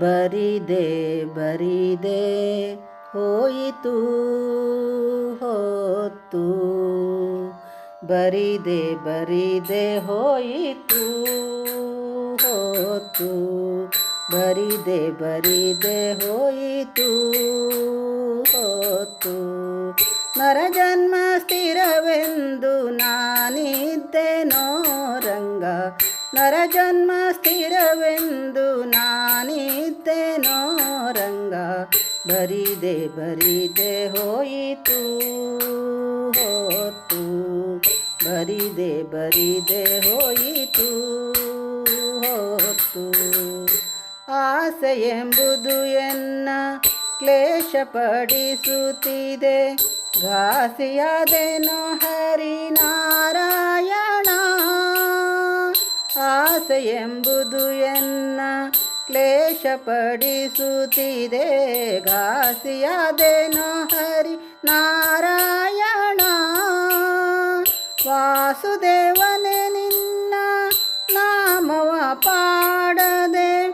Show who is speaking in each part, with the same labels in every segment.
Speaker 1: ಬರಿದೆ ಬರಿದೆ, ಹೋಯಿತು, ಹೊತ್ತು. ಬರಿದೆ ಬರಿದೆ, ಹೋಯಿತು, ಹೊತ್ತು. ಬರಿದೆ ಬರಿದೆ, ಹೋಯಿತು, ಹೊತ್ತು. ನರಜನ್ಮ ಸ್ಥಿರವೆಂದು ನಾನಿದ್ದೆನೋ ರಂಗ. ನರಜನ್ಮ ಸ್ಥಿರವೆಂದು ಬರಿದೆ ಬರಿದೆ ಹೋಯಿತು, ಹೋತು. ಬರಿದೆ ಬರಿದೆ ಹೋಯಿತು, ಹೋತು. ಆಸೆ ಎಂಬುದು ಎನ್ನ ಕ್ಲೇಶಪಡಿಸುತ್ತಿದೆ. ಘಾಸಿಯಾದೆನೋ ಹರಿನಾರಾಯಣ. ಆಸೆ ಎಂಬುದು ಎನ್ನ ಕ್ಲೇಶಪಡಿಸುತ್ತಿದೆ ಘಾಸಿಯಾದೇನೋ ಹರಿ ನಾರಾಯಣ. ವಾಸುದೇವನೇ, ನಿನ್ನ ನಾಮವ ಪಾಡದೆ.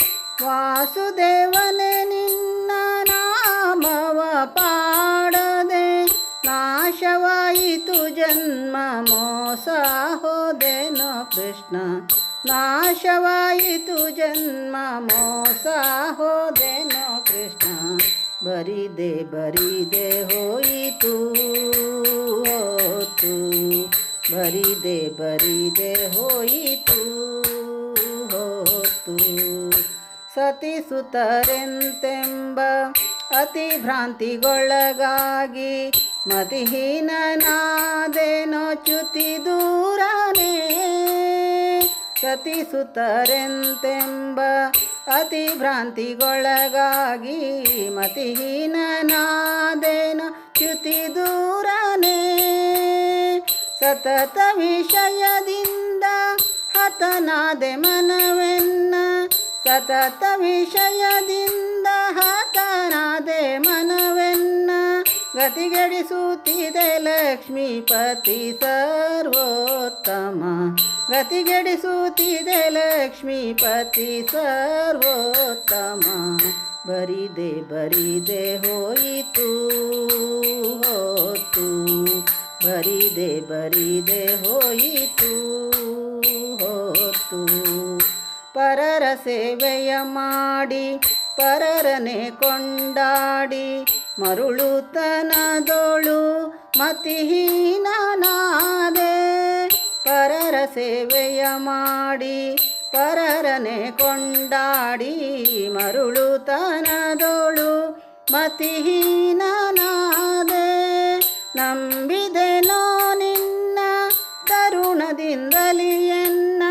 Speaker 1: ವಾಸುದೇವನೇ, ನಿನ್ನ ನಾಮವ ಪಾಡದೆ. ನಾಶವಾಯಿತು ಜನ್ಮ, ಮೋಸ ಹೋದೆನೋ ಕೃಷ್ಣ. ನಾಶವಾಯಿತು ಜನ್ಮ, ಮೋಸ ಹೋದೆನೋ ಕೃಷ್ಣ. ಬರಿದೆ ಬರಿದೆ ಹೋಯಿತು, ಹೋತು. ಬರಿದೆ ಬರಿದೆ ಹೋಯಿತು, ಹೋತು. ಸತಿಸುತ್ತರೆಂತೆಂಬ ಅತಿ ಭ್ರಾಂತಿಗೊಳಗಾಗಿ ಮತಿಹೀನನಾದೇನೋ ಚ್ಯುತಿ ದೂರನೇ ಸತಿಸುತ್ತರೆಂತೆಂಬ ಅತಿ ಭ್ರಾಂತಿಗೊಳಗಾಗಿ ಮತಿಹೀನಾದೇನ ಚ್ಯುತಿ ದೂರನೇ. ಸತತ ವಿಷಯದಿಂದ ಹತನಾದೆ ಮನವೆನ್ನ ಸತತ ವಿಷಯದಿಂದ ಗತಿಗೆಡಿಸುತ್ತಿದೆ ಲಕ್ಷ್ಮೀಪತಿ ಸರ್ವೋತ್ತಮ. ಗತಿಗೆಡಿಸುತ್ತಿದೆ ಲಕ್ಷ್ಮೀಪತಿ ಸರ್ವೋತ್ತಮ. ಬರಿದೆ ಬರಿದೆ ಹೋಯಿತು, ಹೋತು. ಬರಿದೆ ಬರಿದೆ ಹೋಯಿತು, ಹೋತು. ಪರರ ಸೇವೆಯ ಮಾಡಿ, ಪರರನೆ ಕೊಂಡಾಡಿ ಮರುಳುತನದೊಳು ಮತಿಹೀನನಾದೆ ಪರರ ಸೇವೆಯ ಮಾಡಿ ಪರರನೆ ಕೊಂಡಾಡಿ ಮರುಳುತನದೋಳು ಮತಿಹೀನನಾದೆ ನಂಬಿದೆನೋ ನಿನ್ನ ಕರುಣದಿಂದಲಿ ಎನ್ನ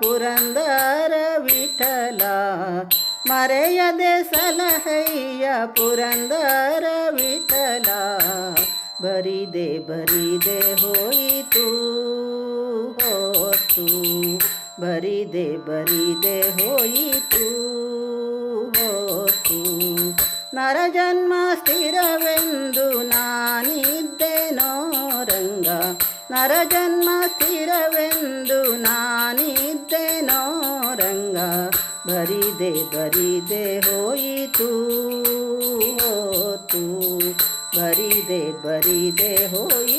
Speaker 1: ಪುರಂದರ ವಿಠಲ ಮರೆಯದೆ ಸಲಹಯ್ಯ ಪುರಂದರ ವಿಠಲ ಬರಿದೆ ಬರಿದೆ ಹೋಯಿತು ಹೊತ್ತು ಬರಿದೆ ಬರಿದೆ ಹೋಯಿತು ಹೊತ್ತು ನರಜನ್ಮ ಸ್ಥಿರವೆಂದು ನಾನಿದ್ದೆನೋ ರಂಗ ನರಜನ್ಮ ಸ್ಥಿರವೆಂದು ನಾನಿದ್ದೆನೋ ರಂಗ ಬರಿದೆ ಬರಿದೆ ಹೋಯಿತು ಹೊತ್ತು ಬರಿದೆ ಬರಿದೆ ಹೋಯಿತು.